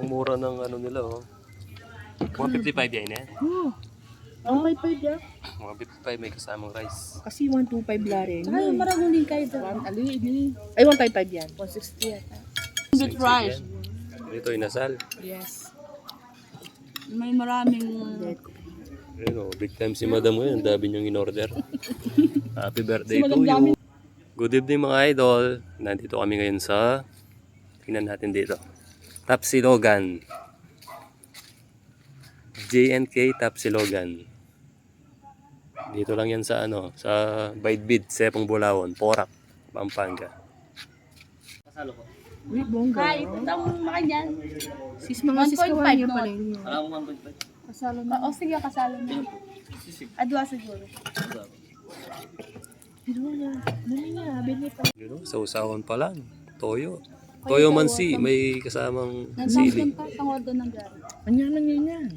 Ang mura ng ano nila, oh. 155 yan, eh. Oh. Ang may five ya. 155 may kasamang rice. Kasi 125 la rin. Saka yung maraguling kayo doon. Ali, ini. Ay, 155 yan. 160 yata. With rice. Ito, inasal. Yes. May maraming... Ayun, oh, big time si madam mo yun. Ang dami niyong in-order. Happy birthday to you. Good evening mga idol. Nandito kami ngayon sa... Tingnan natin dito. Tapsilogan. JNK Tapsilogan. Dito lang yan sa ano, sa Baidbid, Sepong Bulawon, Porac, Pampanga. Uy, bongga. Ay, itong mga dyan. Sis, mga sis 1.5 kawan niyo no? pala yun. Kasalo na. O sige, kasalo na. Adwa siguro. Pero na, ano niya, bini pa. You know, sa usawan pa lang. Toyo. Toyo mansi, may kasamang sili. Nandang pa, doon ng gari. Anya na niya yan.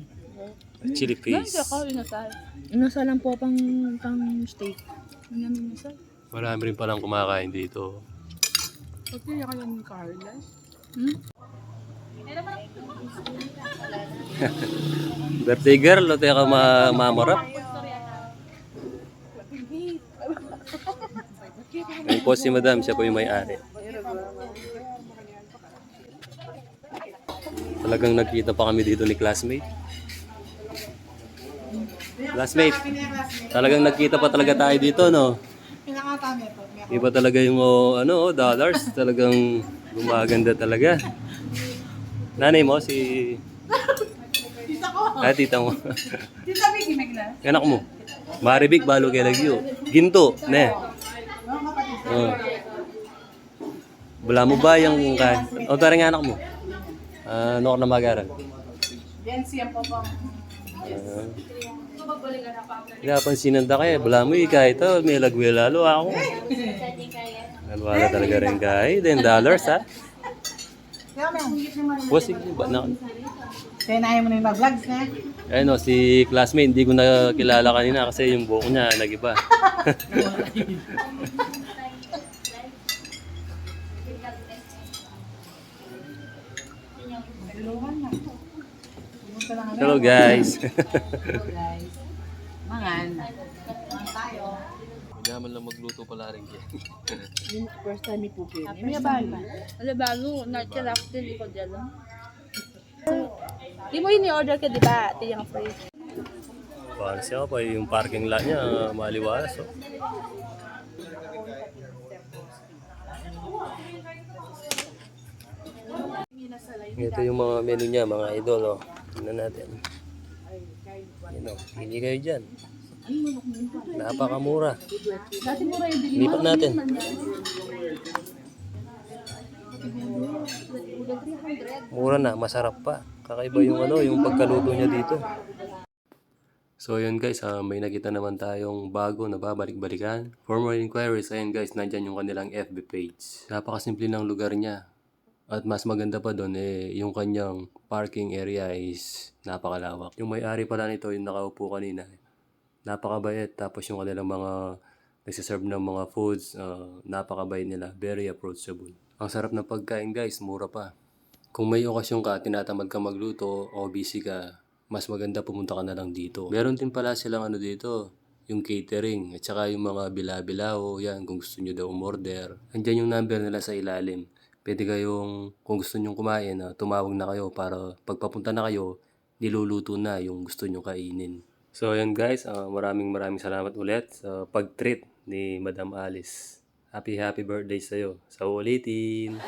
Chili paste. ako, inasal. Inasa lang po pang, pang steak. Ang yamin inasal. Marami rin palang kumakain dito. Pati niya kaya ng Carla. Hmm? Birthday girl, o tayo ka ma mamorap. Ayun po si madam, siya po yung may-ari. Talagang nagkita pa kami dito ni classmate. Classmate, talagang nagkita pa talaga tayo dito, no? Iba talaga yung oh, ano, oh, dollars. Talagang gumaganda talaga. Nanay mo, si... Tita ko. Ah, tita mo. Tita Vicky Megla. Anak mo. Maribik, balo kay lagyo. Ginto, ne. Oh. Wala mo ba yung... O, tara nga anak mo. Ah, ano ka na mag-aral? Yan siya po po. Ah. Pinapansinan ta kaya, wala mo eh, kahit ito, may lagwi lalo ako. Wala talaga rin kahit, 10 dollars ha. Bossing, ba na? Kaya na ayaw mo na yung mag-vlogs na. Ayun o, si classmate, hindi ko na kilala kanina kasi yung buhok niya, nag-iba. Hello guys. guys. Mangan. Yaman lang magluto pala rin kaya. First time ni Puki. May bago. Wala bago. Natural ako din ko dyan. Di mo yun i-order ka, di ba? Ito yung free. Paano siya pa yung parking lot niya, maliwalas. Oh. Ito yung mga menu niya, mga idol. Oh. Tingnan natin. Yan oh, pili kayo dyan. Napakamura. Lipat natin. Mura na, masarap pa. Kakaiba yung ano, yung pagkaluto niya dito. So yun guys, ah, may nakita naman tayong bago na babalik-balikan. For more inquiries, ayun guys, nandyan yung kanilang FB page. Napakasimple ng lugar niya. At mas maganda pa doon, eh, yung kanyang parking area is napakalawak. Yung may-ari pala nito, yung nakaupo kanina, napakabait. Tapos yung kanilang mga nagsiserve ng mga foods, ah, napakabait nila. Very approachable. Ang sarap ng pagkain guys, mura pa. Kung may okasyon ka, tinatamad ka magluto o busy ka, mas maganda pumunta ka na lang dito. Meron din pala silang ano dito, yung catering, at saka yung mga bila-bilao, yan, kung gusto nyo daw umorder. Andyan yung number nila sa ilalim. Pwede kayong, kung gusto nyo kumain, ah, tumawag na kayo para pagpapunta na kayo, niluluto na yung gusto nyo kainin. So yan guys, ah, maraming maraming salamat ulit sa pag-treat ni Madam Alice. Happy happy birthday sa'yo. Sa ulitin!